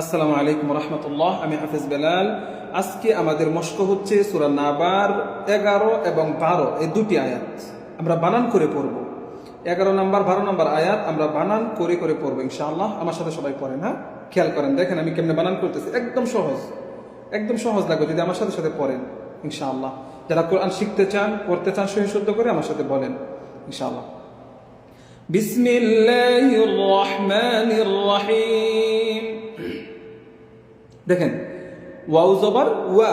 আসসালামু আলাইকুম রহমতুল্লাহ, আমি হাফিজ বেলাল। আজকে আমাদের মস্ক হচ্ছে সুরা নাবার এগারো এবং বারো, এই দুটি আয়াত। আমরা বানান করে পড়ব। এগারো নম্বর, বারো নম্বর আয়াত আমরা বানান করে করে পড়ব ইনশাআল্লাহ। আমার সাথে সবাই পড়ে না হ্যাঁ? খেয়াল করেন, দেখেন আমি কেমনে বানান করতেছি। একদম সহজ একদম সহজ লাগবে যদি আমার সাথে সাথে পড়েন ইনশাআল্লাহ। যারা কোরআন শিখতে চান, পড়তে চান সহি শুদ্ধ করে আমার সাথে বলেন ইনশাআল্লাহ। বিসমিল্লাহির রহমানির রহিম। দেখেন, ওয়াউ জবর ওয়া,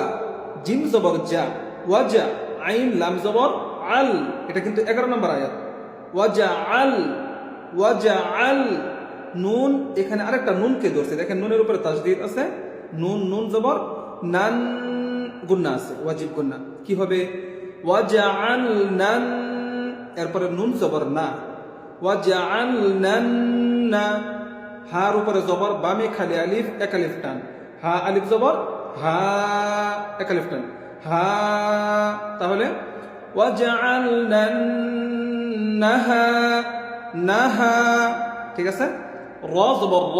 জিম জবর যা ওয়া যা আইন, লাম জবর আল, এটা কিন্তু এগারো নম্বর আয়াত। ওয়াজা আল ওয়াজা আল, নুন, এখানে আরেকটা নুনকে ধরছে, দেখেন নুনের উপরে তাজদিদ আছে, নুন নুন জবর, নান, গুন্না আছে, ওয়াজিব গুন্না। কি হবে? ওয়াজা আল, নান, এরপরে নুন জবর না। ওয়াজা আল, নান, না। হার উপরে জবর, বামে খালি আলিফ, এক আলিফ টান। হা আলিফ জবর, হা, এক আলিফ টান। হা, তাহলে ওয়াজআলনা নাহা নাহা ঠিক আছে? র জবর, র।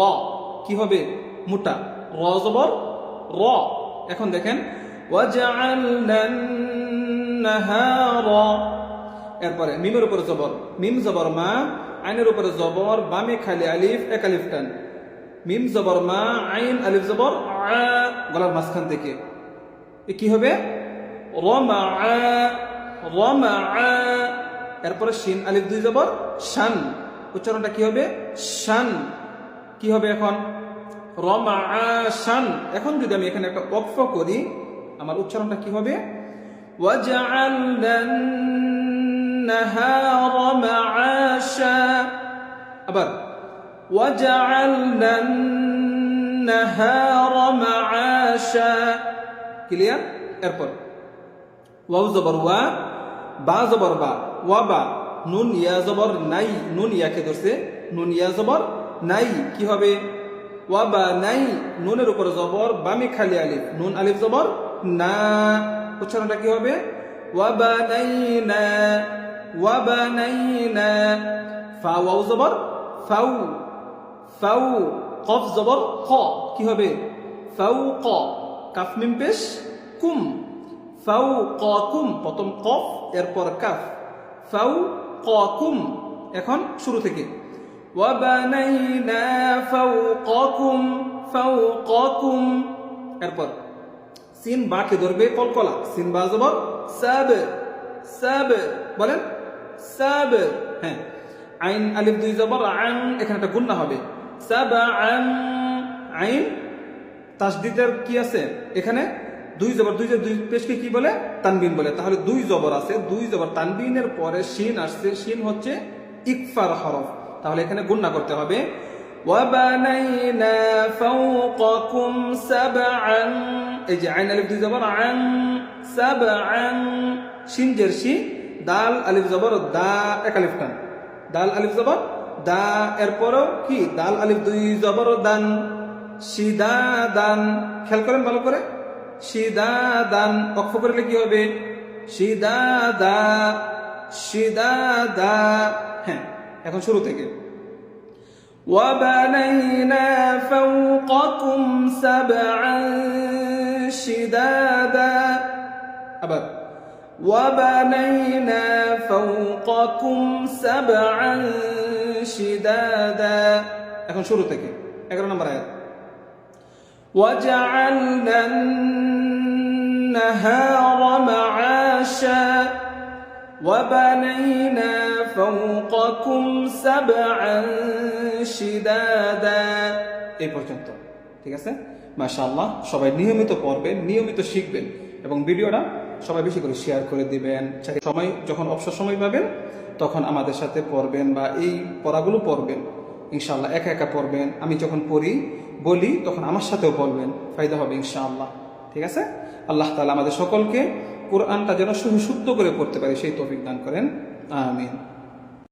কি হবে? মোটা। র জবর, র। এখন দেখেন এরপরে মিমের উপরে জবর। মিম জবর মা, আইনের উপরে জবর, বামে খালি আলিফ, এক আলিফ টান। মিম জবর, মা, আইন, আলিফ জবর গলার মাঝখান থেকে। এ কি হবে? রমা রমা এরপরে শিন, আলিফ, দুই জবর, শান। উচ্চারণটা কি হবে? শান। কি হবে এখন? রমা শান। এখন যদি আমি এখানে একটা অক্ষ করি, আমার উচ্চারণটা কি হবে? আবার وجعلنا النهار معاشا ক্লিয়ার এরপর ওয়াও জবর ওয়া বা জবর বা ওয়া বা নুন ইয়া জবর নাই নুন ইয়াকে ধরছে নুন ইয়া জবর নাই কি হবে ওয়া বা নাই নুনের উপর জবর বামে খালি আলিফ নুন আলিফ জবর না উচ্চারণটা কি হবে ওয়া বা নাই না ওয়া বা নাই না ফা ওয়াও জবর ফাউ ফাউ কফ জবর ক। কি হবে? ফাউ ক কাফ মিম পেশ, কুম। ফাউ ক কুম প্রথম কফ, এরপর কাফ। ফাউ ক কুম এখন শুরু থেকে। ওয়াবানাইনা ক কুম এরপর, সিন বাকে ধরবে কলকলা। সিন বা জবর, সাব সাব। বলেন, সাব। হ্যাঁ। আইন, আলিফ, দুই জবর, আং, এখানে একটা গুন্না হবে। সাবাআন, আইন, তাসদিদের কি আছে? এখানে দুই জবর, দুই দুই পেশকে কি বলে? তানবিন বলে। তাহলে দুই জবর আছে, দুই জবর তানবিনের পরে শিন আসছে, শিন হচ্ছে ইকফার হরফ। তাহলে এখানে গুণনা করতে হবে। এই যে আইন আলিফ দুই জবর আং সাবাআন শিন জের দাল আলিফ জবর, দা, এক আলিফ টান দাল আলিফ জবর দা এরপরও কি দাল আলিফ দুই জবর দান সিদা দান খেয়াল করেন ভালো করে সিদা দান অক্ষ করলে কি হবে সিদা দা সিদা দা হ্যাঁ এখন শুরু থেকে وبنينا فوقكم سبعا شدادا أبد وبنينا فوقكم سبعا شدادا এখন শুরু থেকে এগারো নম্বর আয়াত وجعلنا النهار معاشا وبنينا فوقكم سبعا شدادا এই পর্যন্ত ঠিক আছে মাশাআল্লাহ সবাই নিয়মিত পড়বেন নিয়মিত শিখবেন এবং ভিডিওটা সবাই বেশি করে শেয়ার করে দিবেন। সময়, যখন অবসর সময় পাবেন, তখন আমাদের সাথে পড়বেন বা এই পড়াগুলো পড়বেন। ইনশাল্লাহ একা একা পড়বেন। আমি যখন পড়ি, বলি, তখন আমার সাথেও বলবেন ফায়দা হবে ইনশাআল্লাহ। ঠিক আছে? আল্লাহ তালা আমাদের সকলকে কোরআনটা যেন শুধু শুদ্ধ করে পড়তে পারি, সেই তফিক দান করেন। আমিন।